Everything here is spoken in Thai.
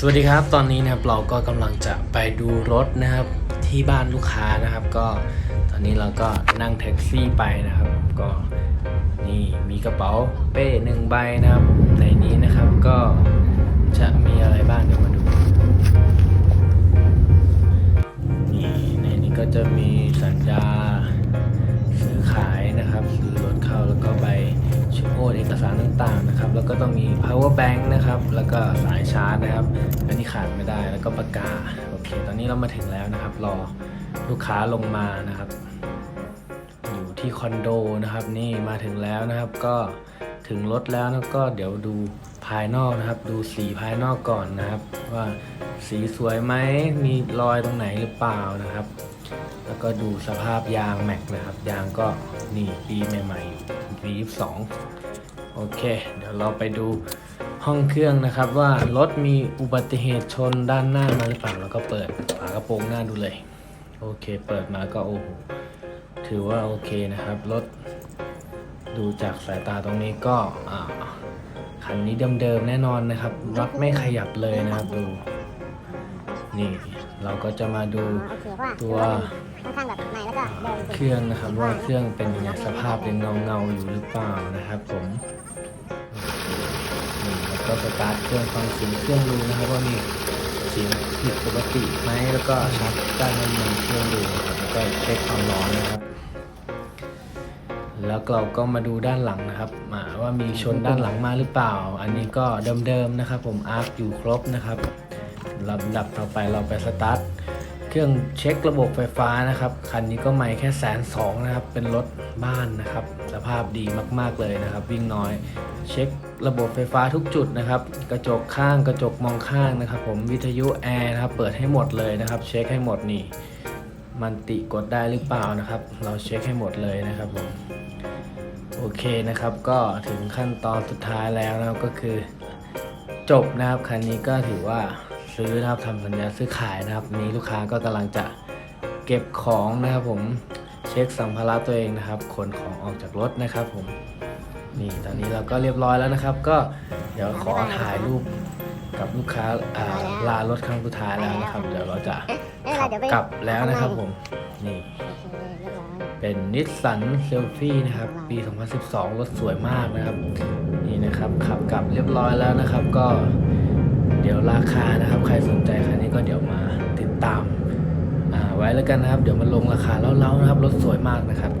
สวัสดีครับ ตอนนี้นะครับเราก็กำลังจะไปดูรถนะครับที่บ้านลูกค้านะครับ ก็ตอนนี้เราก็นั่งแท็กซี่ไปนะครับ ก็นี่มีกระเป๋าเป้หนึ่งใบนะครับในนี้นะครับก็จะมีอะไรบ้างเดี๋ยวมาดู ต่างๆนะครับ แล้วก็ต้องมี power bank นะครับ แล้วก็สายชาร์จนะครับ อันนี้ขาดไม่ได้ แล้วก็ปากกา โอเค ตอนนี้เรามาถึงแล้วนะครับ รอลูกค้าลงมานะครับ อยู่ที่คอนโดนะครับ นี่มาถึงแล้วนะครับ ก็ถึงรถแล้วนะก็เดี๋ยวดูภายนอกนะครับ ดูสีภายนอกก่อนนะครับ ว่าสีสวยไหมมีรอยตรงไหนหรือเปล่านะครับ แล้วก็ดูสภาพยางแม็กนะครับ ยางก็นี่ปีใหม่ๆปี22 โอเค เดี๋ยวเราไปดูห้องเครื่องนะครับว่ารถมีอุบัติเหตุชนด้านหน้ามาหรือเปล่าแล้วก็เปิดฝากระโปรงหน้าดูเลย โอเค เปิดมาก็โอ้โหถือว่าโอเคนะครับรถดูจากสายตาตรงนี้ก็คันนี้เดิมๆแน่นอนนะครับรถไม่ขยับเลยนะครับดูนี่ เราก็จะมาดูโอเคเพราะว่าตัวค่อนข้างแบบใหม่แล้วก็เดินเครื่องนะครับว่าเครื่องเป็นยังไงสภาพยังเงาเงาๆอยู่หรือเปล่านะครับผมนี่แล้วก็สตาร์ทเครื่องฟังเสียงเครื่องดูนะครับว่ามีเสียงผิดปกติไหมแล้วก็ชัดด้านน้ำมันเครื่องดูนะครับแล้วก็เช็คความร้อนนะครับแล้วเราก็มาดูด้านหลังนะครับมาว่ามีชนด้านหลังมาหรือเปล่า อันนี้ก็เดิมๆนะครับ ผมอาร์คอยู่ครบนะครับ ลำดับต่อไปเราไปสตาร์ทเครื่องเช็คระบบไฟฟ้านะครับ คันนี้ก็ไม่แค่แสนสองนะครับ เป็นรถบ้านนะครับ สภาพดีมากๆเลยนะครับ วิ่งน้อย เช็คระบบไฟฟ้าทุกจุดนะครับ กระจกข้างกระจกมองข้างนะครับ ผมวิทยุแอร์นะครับ เปิดให้หมดเลยนะครับ เช็คให้หมดนี่ มันติกดได้หรือเปล่านะครับ เราเช็คให้หมดเลยนะครับผม โอเคนะครับ ก็ถึงขั้นตอนสุดท้ายแล้วนะก็คือ จบนะครับ คันนี้ก็ถือว่า ซื้อนะครับทำสัญญาซื้อขายนะครับ นี้ลูกค้าก็กำลังจะเก็บของนะครับผมเช็คสัมภาระตัวเองนะครับขนของออกจากรถนะครับผมนี่ตอนนี้เราก็เรียบร้อยแล้วนะครับ ก็เดี๋ยวขอถ่ายรูปกับลูกค้าอ่าลารถครั้งสุดท้ายแล้วนะครับ เดี๋ยวเราจะขับกลับแล้วนะครับผมนี่เป็นนิสสันเซลฟี่นะครับ ปี 2012 รถสวยมากนะครับ นี่นะครับขับกลับเรียบร้อยแล้วนะครับ ก็ เดี๋ยวราคานะครับ ใครสนใจคันนี้ก็เดี๋ยวมาติดตามไว้แล้วกันนะครับ เดี๋ยวมาลงราคาเล่าๆนะครับรถสวยมากนะครับ